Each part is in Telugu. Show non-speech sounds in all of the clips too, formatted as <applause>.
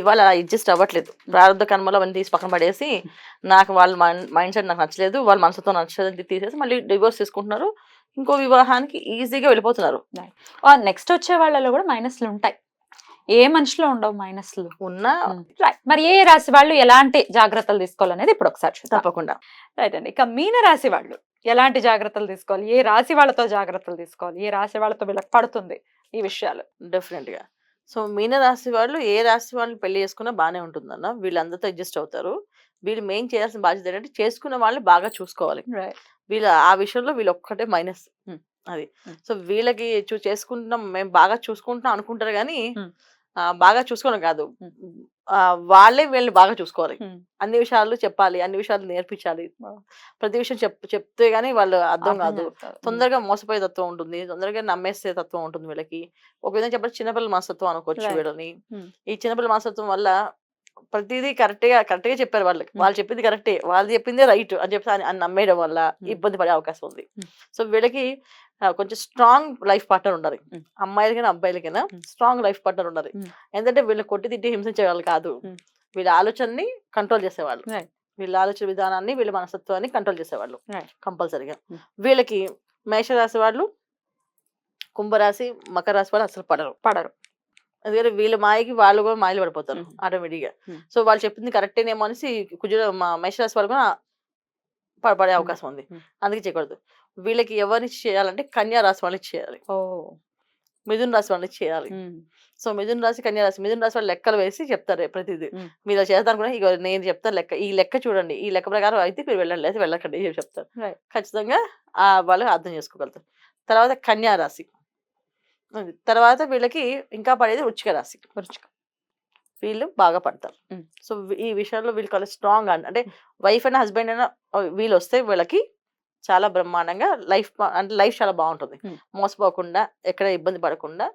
ఇవాళ అలా అడ్జస్ట్ అవ్వట్లేదు. ప్రారంభ కర్మలో అవన్నీ తీసి పక్కన పడేసి నాకు వాళ్ళ మైండ్ సెట్ నాకు నచ్చలేదు వాళ్ళ మనసుతో నచ్చలేదు అని తీసేసి మళ్ళీ డివోర్స్ తీసుకుంటున్నారు ఇంకో వివాహానికి ఈజీగా వెళ్ళిపోతున్నారు. నెక్స్ట్ వచ్చే వాళ్ళలో కూడా మైనస్లు ఉంటాయి. ఏ మనిషిలో ఉండవు మైనస్లు ఉన్న రైట్ మరి ఏ రాశి వాళ్ళు ఎలాంటి జాగ్రత్తలు తీసుకోవాలనేది ఇప్పుడు ఒకసారి తప్పకుండా. రైట్ అండి. ఇక మీన రాశి వాళ్ళు ఎలాంటి జాగ్రత్తలు తీసుకోవాలి? ఏ రాశి వాళ్ళతో జాగ్రత్తలు తీసుకోవాలి? ఏ రాశి వాళ్ళతో వీళ్ళకి పడుతుంది? ఈ విషయాలు. డెఫినెట్గా. సో మీన రాశి వాళ్ళు ఏ రాశి వాళ్ళు పెళ్ళి చేసుకున్నా బాగానే ఉంటుందన్న వీళ్ళందరితో అడ్జస్ట్ అవుతారు. వీళ్ళు మెయిన్ చేయాల్సిన బాధ్యత ఏంటంటే చేసుకున్న వాళ్ళని బాగా చూసుకోవాలి. వీళ్ళ ఆ విషయంలో వీళ్ళు ఒక్కటే మైనస్. అది. సో వీళ్ళకి చూ చేసుకుంటున్నాం మేము బాగా చూసుకుంటున్నాం అనుకుంటారు కానీ బాగా చూసుకోవడం కాదు. వాళ్ళే వీళ్ళని బాగా చూసుకోవాలి. అన్ని విషయాలు చెప్పాలి అన్ని విషయాలు నేర్పించాలి. ప్రతి విషయం చెప్ చెప్తే గానీ వాళ్ళు అర్థం కాదు. తొందరగా మోసపోయే తత్వం ఉంటుంది తొందరగా నమ్మేసే తత్వం ఉంటుంది వీళ్ళకి ఒక విధంగా చెప్పాలి చిన్నపిల్లల మనస్తత్వం అనుకోవచ్చు. వీళ్ళని. ఈ చిన్నపిల్లల మనస్తత్వం వల్ల ప్రతిదీ కరెక్ట్గా కరెక్ట్గా చెప్పారు వాళ్ళకి. వాళ్ళు చెప్పింది కరెక్టే వాళ్ళు చెప్పిందే రైట్ అని చెప్పి అని- నమ్మేయడం వల్ల. ఇబ్బంది పడే అవకాశం ఉంది. సో వీళ్ళకి కొంచెం స్ట్రాంగ్ లైఫ్ పార్ట్నర్ ఉండాలి. అమ్మాయిలకైనా అబ్బాయిలకైనా. స్ట్రాంగ్ లైఫ్ పార్ట్నర్ ఉండాలి. ఎందుకంటే వీళ్ళు కొట్టి తిట్టి హింసించే వాళ్ళు కాదు. వీళ్ళ ఆలోచనని కంట్రోల్ చేసేవాళ్ళు. వీళ్ళ ఆలోచన విధానాన్ని వీళ్ళ మనస్తత్వాన్ని కంట్రోల్ చేసేవాళ్ళు. కంపల్సరీగా. వీళ్ళకి మేషరాశి వాళ్ళు కుంభరాశి మకర రాశి వాళ్ళు అసలు పడరు పడరు ఎందుకంటే వీళ్ళ మాయకి వాళ్ళు కూడా మాయలు పడిపోతారు. ఆటోమేటిక్గా. సో వాళ్ళు చెప్పింది కరెక్టేనేమో అనేసి మా మేషరాశి వాళ్ళు కూడా పడే అవకాశం ఉంది. అందుకే చేయకూడదు వీళ్ళకి ఎవరిని చేయాలంటే కన్యా రాశి వాళ్ళకి చేయాలి ఓ మిథున్ రాశి వాళ్ళకి చేయాలి. సో మిథున్ రాశి కన్యా రాశి మిథున్ రాశి వాళ్ళు లెక్కలు వేసి చెప్తారు ప్రతిదీ. మీరు చేద్దాం అనుకున్నా ఇక నేను చెప్తాను లెక్క ఈ లెక్క చూడండి ఈ లెక్క ప్రకారం అయితే మీరు వెళ్ళండి లేదా వెళ్ళకండి చెప్తారు. ఖచ్చితంగా ఆ వాళ్ళు అర్థం చేసుకోగలుగుతారు తర్వాత కన్యా రాశి. తర్వాత వీళ్ళకి ఇంకా పడేది వృచ్చిక రాశి వృచ్చిక. వీళ్ళు బాగా పడతారు. సో ఈ విషయంలో వీళ్ళు చాలా స్ట్రాంగ్ అండి అంటే వైఫ్ అండ్ హస్బెండ్ అయినా వీళ్ళు వస్తే వీళ్ళకి చాలా బ్రహ్మాండంగా లైఫ్ అంటే లైఫ్ చాలా బాగుంటుంది. మోసపోకుండా ఎక్కడ ఇబ్బంది పడకుండా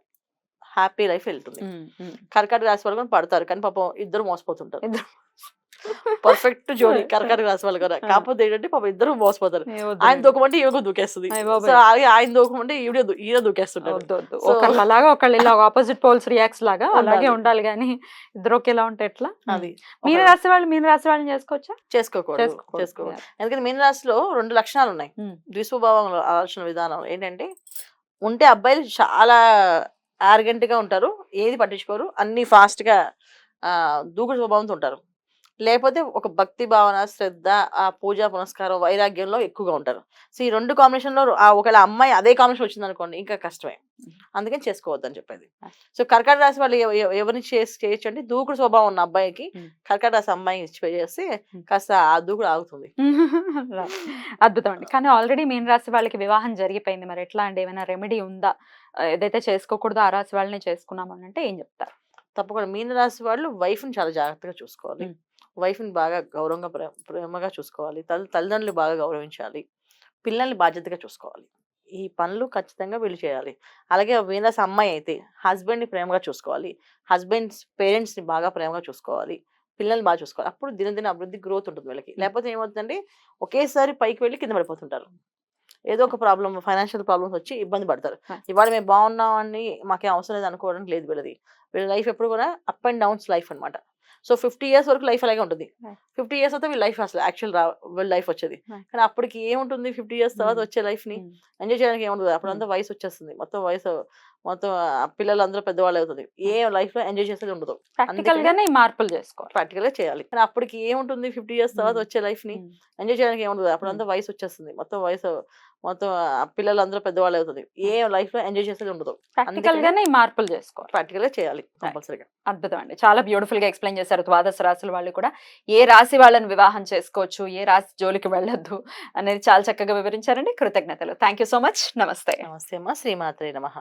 హ్యాపీ లైఫ్ వెళ్తుంది. కర్కాటక రాశి వాళ్ళు కూడా పడతారు కానీ పాపం ఇద్దరు మోసపోతుంటారు. పర్ఫెక్ట్ <laughs> జోడి ఆ. కర్కాటక రాశి వాళ్ళు కూడా. ఆ. కాకపోతే ఏంటంటే పాపం ఇద్దరు మోసపోతారు. ఆయన. దూకమంటే ఈమె దూకేస్తుంది. ఆయన దూకమంటే ఈవిడ ఈయన దూకేస్తుంటారు. ఒకళ్ళు అలాగా ఒకళ్ళు ఇలా ఆపోజిట్ పోల్స్ రియాక్ట్స్ లాగా <laughs> అలాగే ఉండాలి. కానీ ఇద్దరు ఒకేలా ఉంటే ఎట్లా? అది. మీన రాశి వాళ్ళు మీన రాశి వాళ్ళని చేసుకోవచ్చా? చేసుకోకూడదు. చేసుకోకూడదు. ఎందుకంటే మీన రాశిలో రెండు లక్షణాలు ఉన్నాయి. ద్విస్వభావం ఆలోచన విధానం ఏంటంటే ఉంటే అబ్బాయిలు చాలా arrogant గా ఉంటారు. ఏది పట్టించుకోరు. అన్ని fast గా ఆ దూకుడు స్వభావంతో ఉంటారు. లేకపోతే ఒక భక్తి భావన శ్రద్ధ ఆ పూజా పునస్కారం వైరాగ్యంలో ఎక్కువగా ఉంటారు. సో ఈ రెండు combination లో ఆ ఒకవేళ అమ్మాయి అదే కాంబినేషన్ వచ్చింది అనుకోండి ఇంకా కష్టమే. అందుకని చేసుకోవద్దని చెప్పేది. సో కర్కాటక రాశి వాళ్ళు ఎవ- ఎవ- ఎవరిని చేసి చేయొచ్చు అంటే దూకుడు స్వభావం ఉన్న అబ్బాయికి. కర్కాటక రాశి అమ్మాయి ఇచ్చి చేస్తే Hmm. కాస్త ఆ దూకుడు ఆగుతుంది. అద్భుతం అండి. కానీ ఆల్రెడీ మీన రాశి వాళ్ళకి వివాహం జరిగిపోయింది. మరి ఎట్లా అండి? ఏమైనా రెమెడీ ఉందా? ఏదైతే చేసుకోకూడదో ఆ రాశి వాళ్ళని చేసుకున్నాం అని అంటే ఏం చెప్తారు? తప్పకుండా. మీన రాశి వాళ్ళు wife ని చాలా జాగ్రత్తగా చూసుకోవాలి. మ్మ్. Wife ని బాగా గౌరవంగా ప్రే- ప్రేమగా చూసుకోవాలి. తల్లి తల్లిదండ్రులు బాగా గౌరవించాలి. పిల్లల్ని బాధ్యతగా చూసుకోవాలి. ఈ పనులు ఖచ్చితంగా వీళ్ళు చేయాలి. అలాగే మీనరాశి అమ్మాయి అయితే husband ని ప్రేమగా చూసుకోవాలి. హస్బెండ్స్ని బాగా ప్రేమగా చూసుకోవాలి. పిల్లల్ని బాగా చూసుకోవాలి. అప్పుడు దినదిన అభివృద్ధి గ్రోత్ ఉంటుంది వీళ్ళకి. లేకపోతే ఏమవుతుందంటే ఒకేసారి పైకి వెళ్ళి కింద పడిపోతుంటారు. ఏదో ఒక ప్రాబ్లమ్ ఫైనాన్షియల్ ప్రాబ్లమ్స్ వచ్చి ఇబ్బంది పడతారు. ఇవాళ మేము బాగున్నామని మాకేం అవసరం లేదు అనుకోవడానికి లేదు వీళ్ళది. వీళ్ళ లైఫ్ ఎప్పుడు కూడా అప్ అండ్ డౌన్స్ లైఫ్ అన్నమాట. సో ఫిఫ్టీ ఇయర్స్ వరకు లైఫ్ అలాగే ఉంటుంది. ఫిఫ్టీ ఇయర్స్ అయితే వీళ్ళ లైఫ్ అసలు యాక్చువల్ రా వీళ్ళ లైఫ్ వచ్చేది. కానీ అప్పటికి ఏముంటుంది? ఫిఫ్టీ ఇయర్స్ తర్వాత. వచ్చే లైఫ్ని ఉమ్. ఎంజాయ్ చేయడానికి ఏముంటుంది అప్పుడు అంతా వయసు వచ్చేస్తుంది. మొత్తం వయసు మొత్తం పిల్లలు అందరూ పెద్దవాళ్ళు అవుతుంది. ఏ లైఫ్లో ఎంజాయ్ చేసేది ఉండదు. ప్రాక్టికల్ గానే ఈ మార్పులు చేసుకోవాలి. ప్రాక్టికల్గా చేయాలి. కానీ అప్పటికి ఏముంటుంది? ఫిఫ్టీ ఇయర్స్ తర్వాత. వచ్చే లైఫ్ని. ఎంజాయ్ చేయడానికి ఏముండదు. అప్పుడు అంతా వయసు వచ్చేస్తుంది. మొత్తం వయసు మొత్తం పిల్లలు అందరూ పెద్దవాళ్ళు అవుతుంది. ఏ లైఫ్లో ఎంజాయ్ చేసేది ఉండదు. ప్రాక్టికల్ గానే ఈ మార్పులు చేసుకోవాలి. ప్రాక్టికల్గా చేయాలి కంపల్సరీగా. అద్భుతం అండి చాలా బ్యూటిఫుల్గా ఎక్స్ప్లెయిన్ చేశారు ద్వాదశ రాశుల వాళ్ళు కూడా. ఏ రాశి వాళ్ళని వివాహం చేసుకోవచ్చు? ఏ రాశి జోలికి వెళ్ళొద్దు? అనేది చాలా చక్కగా వివరించారండి. కృతజ్ఞతలు. Thank you so much. నమస్తే. నమస్తే అమ్మా. శ్రీమాత్రే నమః.